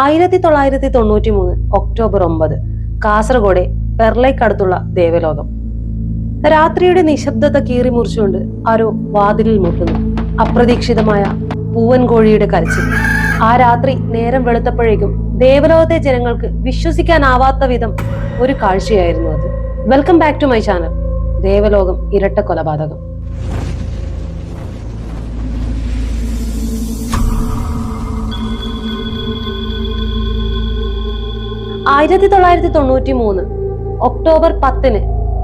ആയിരത്തി തൊള്ളായിരത്തി തൊണ്ണൂറ്റി മൂന്ന് ഒക്ടോബർ ഒമ്പത് കാസർഗോഡെ പെർലൈക്കടുത്തുള്ള ദേവലോകം. രാത്രിയുടെ നിശബ്ദത കീറി മുറിച്ചുകൊണ്ട് ആരോ വാതിലിൽ മുട്ടുന്നു. അപ്രതീക്ഷിതമായ പൂവൻ കോഴിയുടെ കരച്ചിൽ. ആ രാത്രി നേരം വെളുത്തപ്പോഴേക്കും ദേവലോകത്തെ ജനങ്ങൾക്ക് വിശ്വസിക്കാനാവാത്ത വിധം ഒരു കാഴ്ചയായിരുന്നു അത്. Welcome back to my channel. Devalokam ഇരട്ട കൊലപാതകം ആയിരത്തി തൊള്ളായിരത്തി തൊണ്ണൂറ്റി മൂന്ന് ഒക്ടോബർ പത്തിന്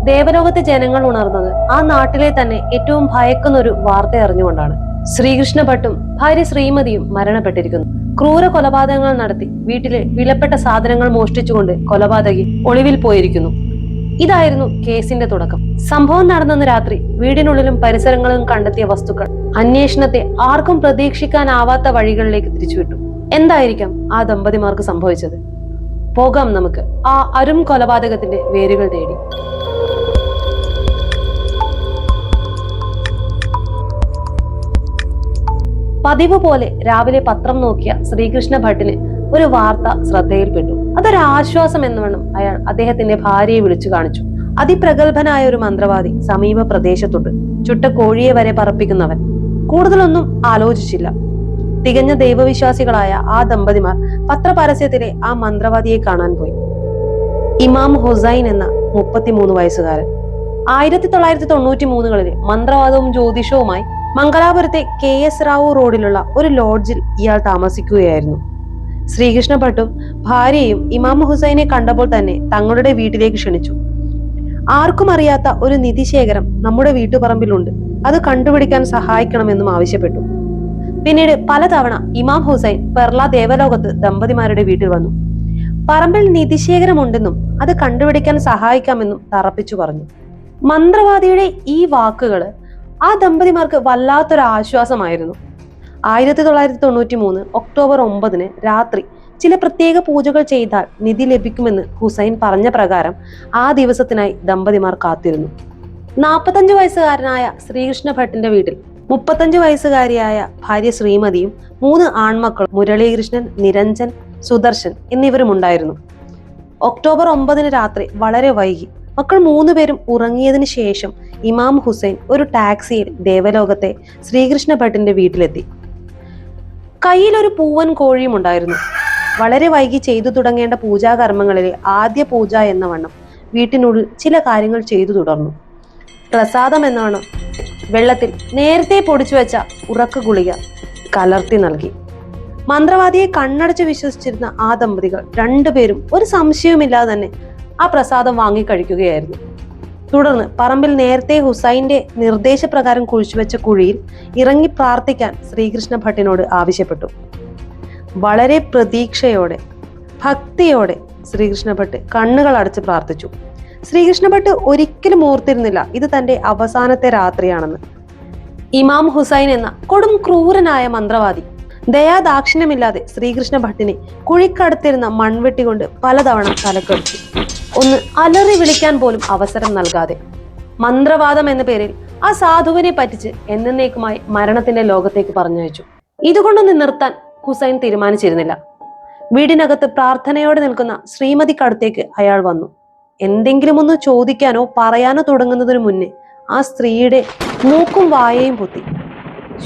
ദേവലോകത്തെ ജനങ്ങൾ ഉണർന്നത് ആ നാട്ടിലെ തന്നെ ഏറ്റവും ഭയക്കുന്ന ഒരു വാർത്ത അറിഞ്ഞുകൊണ്ടാണ്. ശ്രീകൃഷ്ണ ഭട്ടും ഭാര്യ ശ്രീമതിയും മരണപ്പെട്ടിരിക്കുന്നു. ക്രൂര കൊലപാതകങ്ങൾ നടത്തി വീട്ടിലെ വിലപ്പെട്ട സാധനങ്ങൾ മോഷ്ടിച്ചുകൊണ്ട് കൊലപാതകി ഒളിവിൽ പോയിരിക്കുന്നു. ഇതായിരുന്നു കേസിന്റെ തുടക്കം. സംഭവം നടന്നെന്ന് രാത്രി വീടിനുള്ളിലും പരിസരങ്ങളിലും കണ്ടെത്തിയ വസ്തുക്കൾ അന്വേഷണത്തെ ആർക്കും പ്രതീക്ഷിക്കാനാവാത്ത വഴികളിലേക്ക് തിരിച്ചുവിട്ടു. എന്തായിരിക്കാം ആ ദമ്പതിമാർക്ക് സംഭവിച്ചത്? പോകാം നമുക്ക്. ആ അരും കൊലപാതകത്തിന്റെ വേരുകൾ തേടി. പതിവ് പോലെ രാവിലെ പത്രം നോക്കിയ ശ്രീകൃഷ്ണ ഭട്ടിന് ഒരു വാർത്ത ശ്രദ്ധയിൽപ്പെട്ടു. അതൊരു ആശ്വാസം വേണം അയാൾ അദ്ദേഹത്തിന്റെ ഭാര്യയെ വിളിച്ചു കാണിച്ചു. അതിപ്രഗത്ഭനായ ഒരു മന്ത്രവാദി സമീപ പ്രദേശത്തുണ്ട് ചുട്ട കോഴിയെ വരെ പറപ്പിക്കുന്നവൻ. കൂടുതലൊന്നും ആലോചിച്ചില്ല. തികഞ്ഞ ദൈവവിശ്വാസികളായ ആ ദമ്പതിമാർ പത്രപരസ്യത്തിലെ ആ മന്ത്രവാദിയെ കാണാൻ പോയി. ഇമാം ഹുസൈൻ എന്ന മുപ്പത്തിമൂന്ന് വയസ്സുകാരൻ. ആയിരത്തി തൊള്ളായിരത്തി തൊണ്ണൂറ്റി മൂന്നുകളിൽ മന്ത്രവാദവും ജ്യോതിഷവുമായി മംഗലാപുരത്തെ കെ എസ് റാവു റോഡിലുള്ള ഒരു ലോഡ്ജിൽ ഇയാൾ താമസിക്കുകയായിരുന്നു. ശ്രീകൃഷ്ണ ഭട്ടും ഭാര്യയും ഇമാം ഹുസൈനെ കണ്ടപ്പോൾ തന്നെ തങ്ങളുടെ വീട്ടിലേക്ക് ക്ഷണിച്ചു. ആർക്കും അറിയാത്ത ഒരു നിധിശേഖരം നമ്മുടെ വീട്ടുപറമ്പിലുണ്ട്. അത് കണ്ടുപിടിക്കാൻ സഹായിക്കണമെന്നും ആവശ്യപ്പെട്ടു. പിന്നീട് പലതവണ ഇമാം ഹുസൈൻ പെർള ദേവലോകത്ത് ദമ്പതിമാരുടെ വീട്ടിൽ വന്നു. പറമ്പിൽ നിധിശേഖരമുണ്ടെന്നും അത് കണ്ടുപിടിക്കാൻ സഹായിക്കാമെന്നും തറപ്പിച്ചു പറഞ്ഞു. മന്ത്രവാദിയുടെ ഈ വാക്കുകൾ ആ ദമ്പതിമാർക്ക് വല്ലാത്തൊരു ആശ്വാസമായിരുന്നു. ആയിരത്തി തൊള്ളായിരത്തി തൊണ്ണൂറ്റി മൂന്ന് ഒക്ടോബർ ഒമ്പതിന് രാത്രി ചില പ്രത്യേക പൂജകൾ ചെയ്താൽ നിധി ലഭിക്കുമെന്ന് ഹുസൈൻ പറഞ്ഞ പ്രകാരം ആ ദിവസത്തിനായി ദമ്പതിമാർ കാത്തിരുന്നു. നാൽപ്പത്തഞ്ച് വയസ്സുകാരനായ ശ്രീകൃഷ്ണ ഭട്ടിന്റെ വീട്ടിൽ മുപ്പത്തഞ്ച് വയസ്സുകാരിയായ ഭാര്യ ശ്രീമതിയും മൂന്ന് ആൺമക്കളും മുരളീകൃഷ്ണൻ നിരഞ്ജൻ സുദർശൻ എന്നിവരും ഉണ്ടായിരുന്നു ഒക്ടോബർ ഒമ്പതിന് രാത്രി വളരെ വൈകി. മക്കൾ മൂന്നുപേരും ഉറങ്ങിയതിനു ശേഷം ഇമാം ഹുസൈൻ ഒരു ടാക്സിയിൽ ദേവലോകത്തെ ശ്രീകൃഷ്ണ ഭട്ടിന്റെ വീട്ടിലെത്തി. കയ്യിൽ ഒരു പൂവൻ കോഴിയും ഉണ്ടായിരുന്നു വളരെ വൈകി ചെയ്തു തുടങ്ങേണ്ട പൂജാകർമ്മങ്ങളിലെ ആദ്യ പൂജ എന്ന വണ്ണം വീട്ടിനുള്ളിൽ ചില കാര്യങ്ങൾ ചെയ്തു തുടർന്നു. പ്രസാദം എന്നാണ് വെള്ളത്തിൽ നേരത്തെ പൊടിച്ചു വെച്ച ഉറക്ക ഗുളിക കലർത്തി നൽകി. മന്ത്രവാദിയെ കണ്ണടച്ച് വിശ്വസിച്ചിരുന്ന ആ ദമ്പതികൾ രണ്ടുപേരും ഒരു സംശയവുമില്ലാതെ തന്നെ ആ പ്രസാദം വാങ്ങിക്കഴിക്കുകയായിരുന്നു തുടർന്ന് പറമ്പിൽ നേരത്തെ ഹുസൈന്റെ നിർദ്ദേശപ്രകാരം കുഴിച്ചുവെച്ച കുഴിയിൽ ഇറങ്ങി പ്രാർത്ഥിക്കാൻ ശ്രീകൃഷ്ണ ഭട്ടിനോട് ആവശ്യപ്പെട്ടു. വളരെ പ്രതീക്ഷയോടെ ഭക്തിയോടെ ശ്രീകൃഷ്ണ ഭട്ട് കണ്ണുകൾ അടച്ച് പ്രാർത്ഥിച്ചു. ശ്രീകൃഷ്ണ ഭട്ട് ഒരിക്കലും ഓർത്തിരുന്നില്ല ഇത് തന്റെ അവസാനത്തെ രാത്രിയാണെന്ന്. ഇമാം ഹുസൈൻ എന്ന കൊടും ക്രൂരനായ മന്ത്രവാദി ദയാദാക്ഷിണ്യമില്ലാതെ ശ്രീകൃഷ്ണ ഭട്ടിനെ കുഴിക്കടത്തിരുന്ന മൺവെട്ടി കൊണ്ട് പലതവണ തലക്കടിച്ചു. ഒന്ന് അലറി വിളിക്കാൻ പോലും അവസരം നൽകാതെ. മന്ത്രവാദം എന്ന പേരിൽ ആ സാധുവിനെ പറ്റിച്ച് എന്നേക്കുമായി മരണത്തിന്റെ ലോകത്തേക്ക് പറഞ്ഞയച്ചു. ഇതുകൊണ്ടൊന്ന് നിർത്താൻ ഹുസൈൻ തീരുമാനിച്ചിരുന്നില്ല. വീടിനകത്ത് പ്രാർത്ഥനയോടെ നിൽക്കുന്ന ശ്രീമതിക്കടുത്തേക്ക് അയാൾ വന്നു. എന്തെങ്കിലും ഒന്ന് ചോദിക്കാനോ പറയാനോ തുടങ്ങുന്നതിന് മുന്നേ ആ സ്ത്രീയുടെ മൂക്കും വായയും പൊത്തി.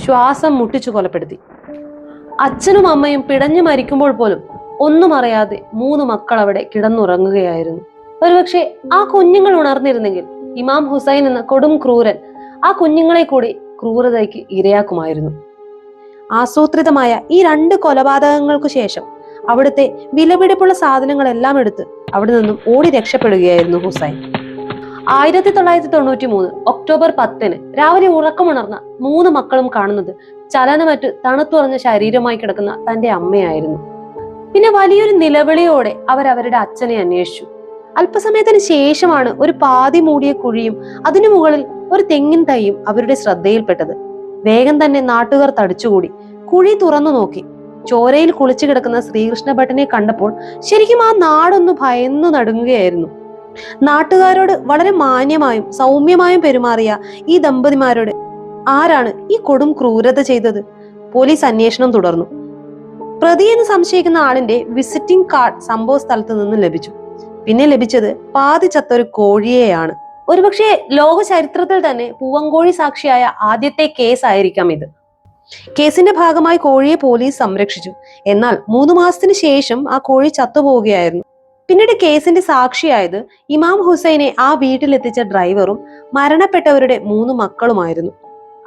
ശ്വാസം മുട്ടിച്ചു കൊലപ്പെടുത്തി. അച്ഛനും അമ്മയും പിടഞ്ഞു മരിക്കുമ്പോൾ പോലും ഒന്നും അറിയാതെ മൂന്ന് മക്കൾ അവിടെ കിടന്നുറങ്ങുകയായിരുന്നു. ഒരുപക്ഷെ ആ കുഞ്ഞുങ്ങൾ ഉണർന്നിരുന്നെങ്കിൽ ഇമാം ഹുസൈൻ എന്ന കൊടും ക്രൂരൻ ആ കുഞ്ഞുങ്ങളെ കൂടി ക്രൂരതയ്ക്ക് ഇരയാക്കുമായിരുന്നു. ആസൂത്രിതമായ ഈ രണ്ട് കൊലപാതകങ്ങൾക്കു ശേഷം അവിടുത്തെ വിലപിടിപ്പുള്ള സാധനങ്ങളെല്ലാം എടുത്ത് അവിടെ നിന്നും ഓടി രക്ഷപ്പെടുകയായിരുന്നു ഹുസൈൻ. ആയിരത്തി തൊള്ളായിരത്തി തൊണ്ണൂറ്റി മൂന്ന് ഒക്ടോബർ പത്തിന് രാവിലെ ഉറക്കമുണർന്ന മൂന്ന് മക്കളും കാണുന്നത് ചലനമറ്റ് തണുത്തുറഞ്ഞ ശരീരമായി കിടക്കുന്ന തന്റെ അമ്മയായിരുന്നു. പിന്നെ വലിയൊരു നിലവിളിയോടെ അവരവരുടെ അച്ഛനെ അന്വേഷിച്ചു. അല്പസമയത്തിന് ശേഷമാണ് ഒരു പാതി മൂടിയ കുഴിയും അതിനു മുകളിൽ ഒരു തെങ്ങിൻ തൈയും അവരുടെ ശ്രദ്ധയിൽപ്പെട്ടത്. വേഗം തന്നെ നാട്ടുകാർ തടിച്ചുകൂടി കുഴി തുറന്നു നോക്കി. ചോരയിൽ കുളിച്ചു കിടക്കുന്ന ശ്രീകൃഷ്ണ ഭട്ടനെ കണ്ടപ്പോൾ ശരിക്കും ആ നാടൊന്ന് ഭയന്നു നടുങ്ങുകയായിരുന്നു. നാട്ടുകാരോട് വളരെ മാന്യമായും സൗമ്യമായും പെരുമാറിയ ഈ ദമ്പതിമാരോട് ആരാണ് ഈ കൊടും ക്രൂരത ചെയ്തത്? പോലീസ് അന്വേഷണം തുടർന്നു. പ്രതി എന്ന് സംശയിക്കുന്ന ആളിന്റെ വിസിറ്റിംഗ് കാർഡ് സംഭവ സ്ഥലത്ത് നിന്ന് ലഭിച്ചു. പിന്നെ ലഭിച്ചത് പാതി ചത്തൊരു കോഴിയെയാണ്. ഒരുപക്ഷെ ലോക ചരിത്രത്തിൽ തന്നെ പൂവങ്കോഴി സാക്ഷിയായ ആദ്യത്തെ കേസ് ആയിരിക്കാം ഇത്. കേസിന്റെ ഭാഗമായി കോഴിയെ പോലീസ് സംരക്ഷിച്ചു. എന്നാൽ മൂന്ന് മാസത്തിന് ശേഷം ആ കോഴി ചത്തുപോവുകയായിരുന്നു. പിന്നീട് കേസിന്റെ സാക്ഷിയായത് ഇമാം ഹുസൈനെ ആ വീട്ടിലെത്തിച്ച ഡ്രൈവറും മരണപ്പെട്ടവരുടെ മൂന്ന് മക്കളുമായിരുന്നു.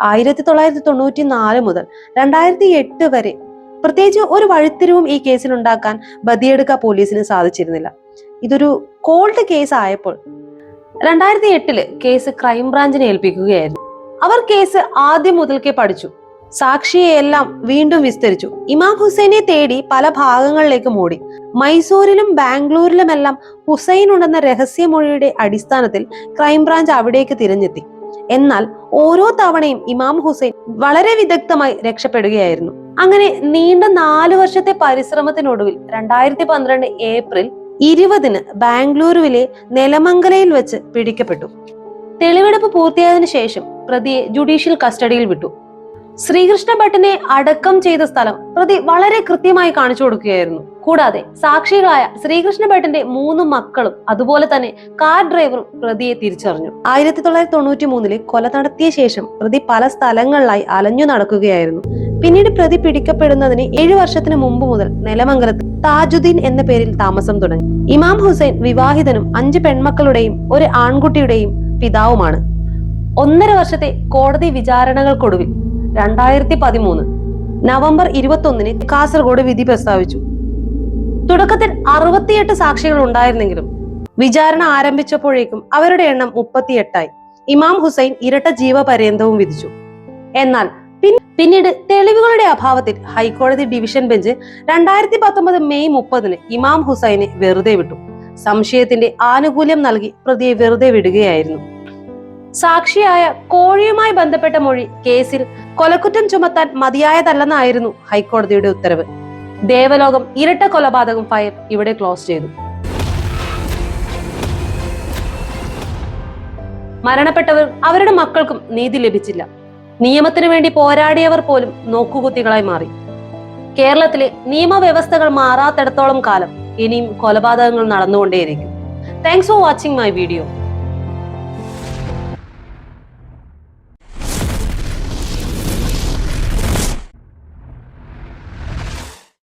ആയിരത്തി തൊള്ളായിരത്തി തൊണ്ണൂറ്റി നാല് മുതൽ രണ്ടായിരത്തി എട്ട് വരെ പ്രത്യേകിച്ച് ഒരു വഴിത്തിരിവും ഈ കേസിൽ ഉണ്ടാക്കാൻ ബദിയെടുക്ക പോലീസിന് സാധിച്ചിരുന്നില്ല. ഇതൊരു കോൾഡ് കേസ് ആയപ്പോൾ രണ്ടായിരത്തി എട്ടിൽ കേസ് ക്രൈംബ്രാഞ്ചിനെ ഏൽപ്പിക്കുകയായിരുന്നു. അവർ കേസ് ആദ്യം മുതൽക്കേ പഠിച്ചു. സാക്ഷിയെ എല്ലാം വീണ്ടും വിസ്തരിച്ചു. ഇമാം ഹുസൈനെ തേടി പല ഭാഗങ്ങളിലേക്ക് മൂടി. മൈസൂരിലും ബാംഗ്ലൂരിലുമെല്ലാം ഹുസൈൻ ഉണ്ടെന്ന രഹസ്യമൊഴിയുടെ അടിസ്ഥാനത്തിൽ ക്രൈംബ്രാഞ്ച് അവിടേക്ക് തിരഞ്ഞെത്തി. എന്നാൽ ഓരോ തവണയും ഇമാം ഹുസൈൻ വളരെ വിദഗ്ധമായി രക്ഷപ്പെടുകയായിരുന്നു. അങ്ങനെ നീണ്ട നാലു വർഷത്തെ പരിശ്രമത്തിനൊടുവിൽ രണ്ടായിരത്തി പന്ത്രണ്ട് ഏപ്രിൽ ഇരുപതിന് ബാംഗ്ലൂരുവിലെ നെലമംഗലയിൽ വെച്ച് പിടിക്കപ്പെട്ടു. തെളിവെടുപ്പ് പൂർത്തിയായതിനു ശേഷം പ്രതിയെ ജുഡീഷ്യൽ കസ്റ്റഡിയിൽ വിട്ടു. ശ്രീകൃഷ്ണ ഭട്ടിനെ അടക്കം ചെയ്ത സ്ഥലം പ്രതി വളരെ കൃത്യമായി കാണിച്ചു കൊടുക്കുകയായിരുന്നു. കൂടാതെ സാക്ഷികളായ ശ്രീകൃഷ്ണ ഭട്ടിന്റെ മൂന്ന് മക്കളും അതുപോലെ തന്നെ കാർ ഡ്രൈവറും പ്രതിയെ തിരിച്ചറിഞ്ഞു. ആയിരത്തി തൊള്ളായിരത്തി തൊണ്ണൂറ്റി മൂന്നിൽ കൊല നടത്തിയ ശേഷം പ്രതി പല സ്ഥലങ്ങളിലായി അലഞ്ഞു നടക്കുകയായിരുന്നു. പിന്നീട് പ്രതി പിടിക്കപ്പെടുന്നതിന് ഏഴു വർഷത്തിന് മുമ്പ് മുതൽ നിലമംഗലത്ത് താജുദ്ദീൻ എന്ന പേരിൽ താമസം തുടങ്ങി. ഇമാം ഹുസൈൻ വിവാഹിതനും അഞ്ച് പെൺമക്കളുടെയും ഒരു ആൺകുട്ടിയുടെയും പിതാവുമാണ്. ഒന്നര വർഷത്തെ കോടതി വിചാരണകൾക്കൊടുവിൽ രണ്ടായിരത്തി പതിമൂന്ന് നവംബർ ഇരുപത്തി ഒന്നിന് കാസർഗോഡ് വിധി പ്രസ്താവിച്ചു. തുടക്കത്തിൽ അറുപത്തിയെട്ട് സാക്ഷികൾ ഉണ്ടായിരുന്നെങ്കിലും വിചാരണ ആരംഭിച്ചപ്പോഴേക്കും അവരുടെ എണ്ണം മുപ്പത്തിയെട്ടായി. ഇമാം ഹുസൈൻ ഇരട്ട ജീവപര്യന്തവും വിധിച്ചു. എന്നാൽ പിന്നീട് തെളിവുകളുടെ അഭാവത്തിൽ ഹൈക്കോടതി ഡിവിഷൻ ബെഞ്ച് രണ്ടായിരത്തി പത്തൊമ്പത് മെയ് മുപ്പതിന് ഇമാം ഹുസൈനെ വെറുതെ വിട്ടു. സംശയത്തിന്റെ ആനുകൂല്യം നൽകി പ്രതിയെ വെറുതെ വിടുകയായിരുന്നു. സാക്ഷിയായ കോഴിയുമായി ബന്ധപ്പെട്ട മൊഴി കേസിൽ കൊലക്കുറ്റം ചുമത്താൻ മതിയായതല്ലെന്നായിരുന്നു ഹൈക്കോടതിയുടെ ഉത്തരവ്. ദേവലോകം ഇരട്ട കൊലപാതകം ഫയൽ ഇവിടെ ക്ലോസ് ചെയ്തു. മരണപ്പെട്ടവർ അവരുടെ മക്കൾക്കും നീതി ലഭിച്ചില്ല. നിയമത്തിനു വേണ്ടി പോരാടിയവർ പോലും നോക്കുകുത്തികളായി മാറി. കേരളത്തിലെ നിയമവ്യവസ്ഥകൾ മാറാത്തിടത്തോളം കാലം ഇനിയും കൊലപാതകങ്ങൾ നടന്നുകൊണ്ടേയിരിക്കും. Thanks for watching my video